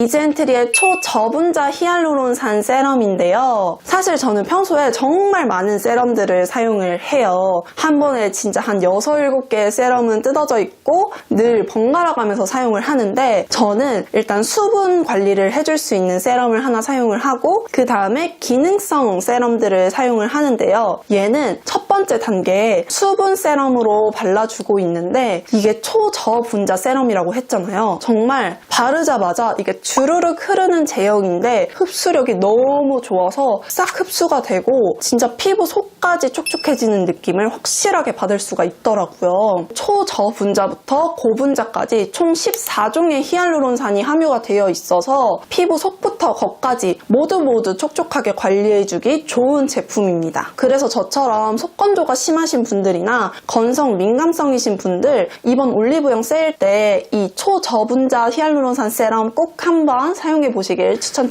이젠트리의 초저분자 히알루론산 세럼인데요. 사실 저는 평소에 정말 많은 세럼들을 사용을 해요. 한 번에 진짜 한 6, 7개의 세럼은 뜯어져 있고 늘 번갈아 가면서 사용을 하는데 저는 일단 수분 관리를 해줄 수 있는 세럼을 하나 사용을 하고 그 다음에 기능성 세럼들을 사용을 하는데요. 얘는 첫 번째 단계에 수분 세럼으로 발라주고 있는데 이게 초저분자 세럼이라고 했잖아요. 정말 바르자마자 이게 주르륵 흐르는 제형인데 흡수력이 너무 좋아서 싹 흡수가 되고 진짜 피부 속까지 촉촉해지는 느낌을 확실하게 받을 수가 있더라고요. 초저분자부터 고분자까지 총 14종의 히알루론산이 함유가 되어 있어서 피부 속부터 겉까지 모두 모두 촉촉하게 관리해주기 좋은 제품입니다. 그래서 저처럼 속건조가 심하신 분들이나 건성 민감성이신 분들 이번 올리브영 세일 때 이 초저분자 히알루론산 세럼 꼭 한번 사용해 보시길 추천드립니다.